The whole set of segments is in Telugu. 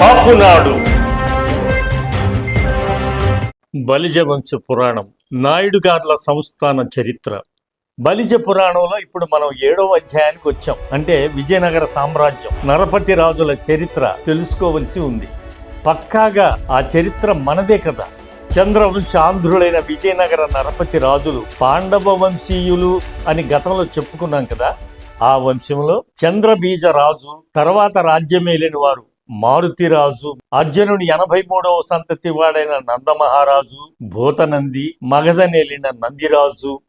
కాపునాడు. బలిజ వంశ పురాణం నాయుడుగార్ల సంస్థాన చరిత్ర. బలిజ పురాణంలో ఇప్పుడు మనం ఏడవ అధ్యాయానికి వచ్చాం. అంటే విజయనగర సామ్రాజ్యం నరపతి రాజుల చరిత్ర తెలుసుకోవలసి ఉంది. పక్కాగా ఆ చరిత్ర మనదే కదా. చంద్రవంశ ఆంధ్రులైన విజయనగర నరపతి రాజులు పాండవ వంశీయులు అని గతంలో చెప్పుకున్నాం కదా. ఆ వంశంలో చంద్రబీజ రాజు తర్వాత రాజ్యమేలిన వారు మారుతిరాజు. అర్జునుని ఎనభై మూడవ సంతతి వాడైన నందమహారాజు భూతనంది మగధనేలిన నందిరాజు.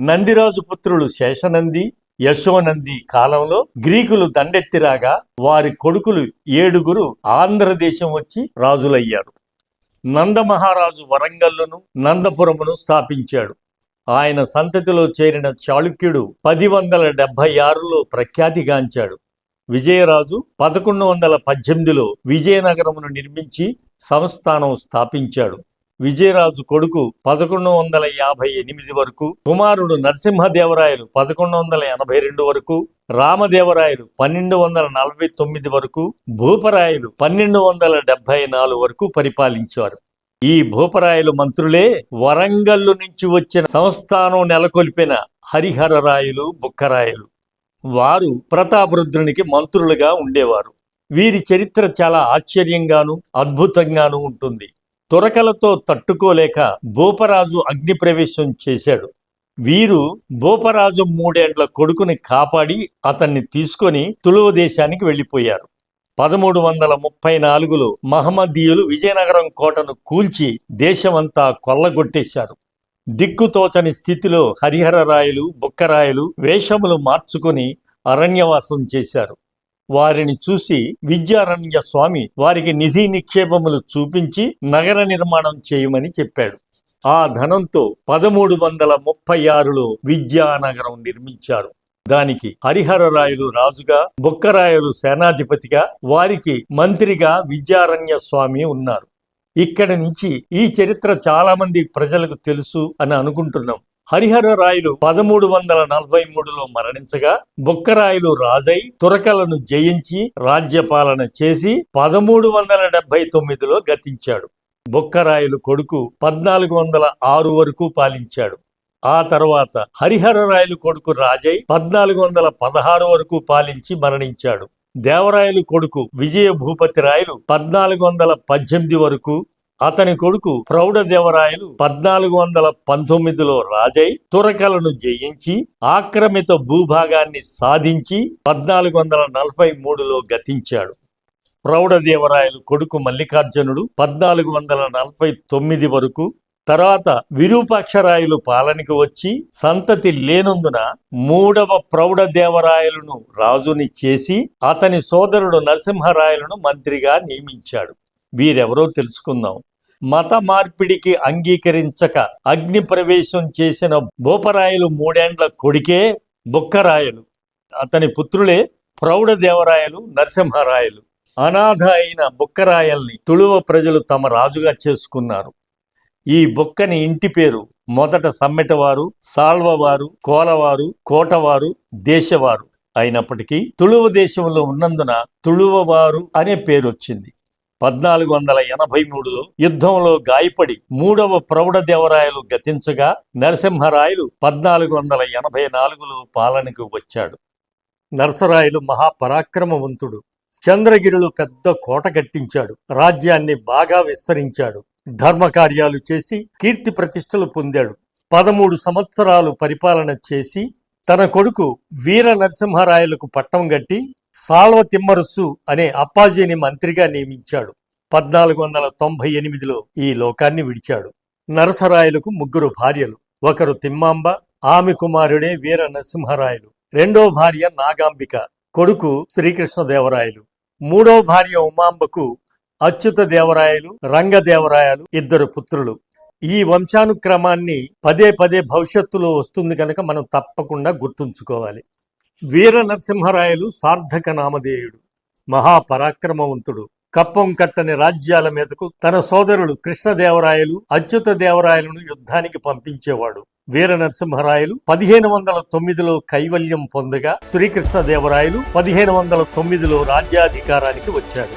నందిరాజు పుత్రులు శేషనంది యశోనంది కాలంలో గ్రీకులు దండెత్తిరాగా వారి కొడుకులు ఏడుగురు ఆంధ్రదేశం వచ్చి రాజులయ్యారు. నందమహారాజు వరంగల్లును నందపురమును స్థాపించాడు. ఆయన సంతతిలో చేరిన చాళుక్యుడు పది వందల డెబ్భై ఆరులో ప్రఖ్యాతిగాంచాడు. విజయరాజు పదకొండు వందల పద్దెనిమిదిలో విజయనగరమును నిర్మించి సంస్థానం స్థాపించాడు. విజయరాజు కొడుకు పదకొండు వందల యాభై ఎనిమిది వరకు కుమారుడు నరసింహదేవరాయలు పదకొండు వందల ఎనభై రెండు వరకు రామదేవరాయలు పన్నెండు వందల నలభై తొమ్మిది వరకు భూపరాయలు పన్నెండు వందల డెబ్బై నాలుగు వరకు పరిపాలించారు. ఈ భూపరాయలు మంత్రులే వరంగల్లు నుంచి వచ్చిన సంస్థానం నెలకొల్పిన హరిహరరాయలు బుక్కరాయలు. వారు ప్రతాపరుద్రునికి మంత్రులుగా ఉండేవారు. వీరి చరిత్ర చాలా ఆశ్చర్యంగాను అద్భుతంగాను ఉంటుంది. తురకలతో తట్టుకోలేక భూపరాజు అగ్నిప్రవేశం చేశాడు. వీరు భూపరాజు మూడేండ్ల కొడుకుని కాపాడి అతన్ని తీసుకొని తులువ దేశానికి వెళ్ళిపోయారు. పదమూడు వందల ముప్పై నాలుగులో మహమ్మదీయులు విజయనగరం కోటను కూల్చి దేశమంతా కొల్లగొట్టేశారు. దిక్కుతోచని స్థితిలో హరిహరరాయలు బుక్కరాయలు వేషములు మార్చుకొని అరణ్యవాసం చేశారు. వారిని చూసి విద్యారణ్య స్వామి వారికి నిధి నిక్షేపములు చూపించి నగర నిర్మాణం చేయమని చెప్పాడు. ఆ ధనంతో పదమూడు వందల ముప్పై ఆరులో విద్యానగరం నిర్మించారు. దానికి హరిహరరాయలు రాజుగా బొక్కరాయలు సేనాధిపతిగా వారికి మంత్రిగా విద్యారణ్య స్వామి ఉన్నారు. ఇక్కడి నుంచి ఈ చరిత్ర చాలా మంది ప్రజలకు తెలుసు అని అనుకుంటున్నాం. హరిహర రాయలు పదమూడు వందల నలభై మూడులో మరణించగా బొక్కరాయులు రాజై తురకలను జయించి రాజ్యపాలన చేసి పదమూడు వందల డెబ్బై తొమ్మిదిలో గతించాడు. బుక్కరాయలు కొడుకు పద్నాలుగు వందల ఆరు వరకు పాలించాడు. ఆ తర్వాత హరిహర రాయలు కొడుకు రాజై పద్నాలుగు వందల పదహారు వరకు పాలించి మరణించాడు. దేవరాయలు కొడుకు విజయ భూపతి రాయలు పద్నాలుగు వందల పద్దెనిమిది వరకు అతని కొడుకు ప్రౌఢదేవరాయలు పద్నాలుగు వందల పంతొమ్మిదిలో రాజై తురకలను జయించి ఆక్రమిత భూభాగాన్ని సాధించి పద్నాలుగు వందల నలభై మూడులో గతించాడు. ప్రౌఢదేవరాయలు కొడుకు మల్లికార్జునుడు పద్నాలుగు వందల నలభై తొమ్మిది వరకు తర్వాత విరూపాక్షరాయలు పాలనకి వచ్చి సంతతి లేనందున మూడవ ప్రౌఢదేవరాయలను రాజుని చేసి అతని సోదరుడు నరసింహరాయలను మంత్రిగా నియమించాడు. వీరెవరో తెలుసుకుందాం. మత మార్పిడికి అంగీకరించక అగ్ని ప్రవేశం చేసిన భూపరాయలు మూడేండ్ల కొడికే బుక్కరాయలు. అతని పుత్రులే ప్రౌఢదేవరాయలు నరసింహరాయలు. అనాథ అయిన బుక్కరాయల్ని తుಳುవ ప్రజలు తమ రాజుగా చేసుకున్నారు. ఈ బొక్కని ఇంటి పేరు మొదట సమ్మెటవారు సాల్వవారు కోలవారు కోటవారు దేశవారు అయినప్పటికీ తుళువ దేశంలో ఉన్నందున తుళువవారు అనే పేరు వచ్చింది. పద్నాలుగు వందల ఎనభై మూడులో యుద్ధంలో గాయపడి మూడవ ప్రౌఢదేవరాయలు గతించగా నరసింహరాయలు పద్నాలుగు వందల ఎనభై నాలుగులో పాలనకు వచ్చాడు. నరసరాయలు మహాపరాక్రమవంతుడు. చంద్రగిరిలో పెద్ద కోట కట్టించాడు. రాజ్యాన్ని బాగా విస్తరించాడు. ధర్మ కార్యాలు చేసి కీర్తి ప్రతిష్టలు పొందాడు. పదమూడు సంవత్సరాలు పరిపాలన చేసి తన కొడుకు వీర నరసింహరాయలకు పట్టం గట్టి సాల్వ తిమ్మరస్సు అనే అప్పాజీని మంత్రిగా నియమించాడు. పద్నాలుగు వందల తొంభై ఎనిమిదిలో ఈ లోకాన్ని విడిచాడు. నరసరాయలకు ముగ్గురు భార్యలు ఒకరు తిమ్మాంబ ఆమె కుమారుడే వీర నరసింహరాయలు రెండో భార్య నాగాంబిక కొడుకు శ్రీకృష్ణదేవరాయలు. మూడో భార్య ఉమాంబకు అచ్యుత దేవరాయలు రంగదేవరాయలు ఇద్దరు పుత్రులు. ఈ వంశానుక్రమాన్ని పదే పదే భవిష్యత్తులో వస్తుంది కనుక మనం తప్పకుండా గుర్తుంచుకోవాలి. వీర నరసింహరాయలు సార్థక నామధేయుడు మహాపరాక్రమవంతుడు. కప్పం కట్టని రాజ్యాల మీదకు తన సోదరుడు కృష్ణదేవరాయలు అచ్యుత దేవరాయలను యుద్ధానికి పంపించేవాడు. వీర నరసింహరాయలు పదిహేను వందల తొమ్మిదిలో కైవల్యం పొందగా శ్రీకృష్ణదేవరాయలు పదిహేను వందల తొమ్మిదిలో రాజ్యాధికారానికి వచ్చాడు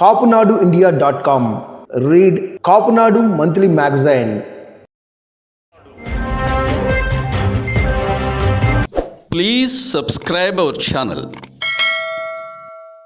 Kapunadu India dot com read Kapunadu monthly magazine. Please subscribe our channel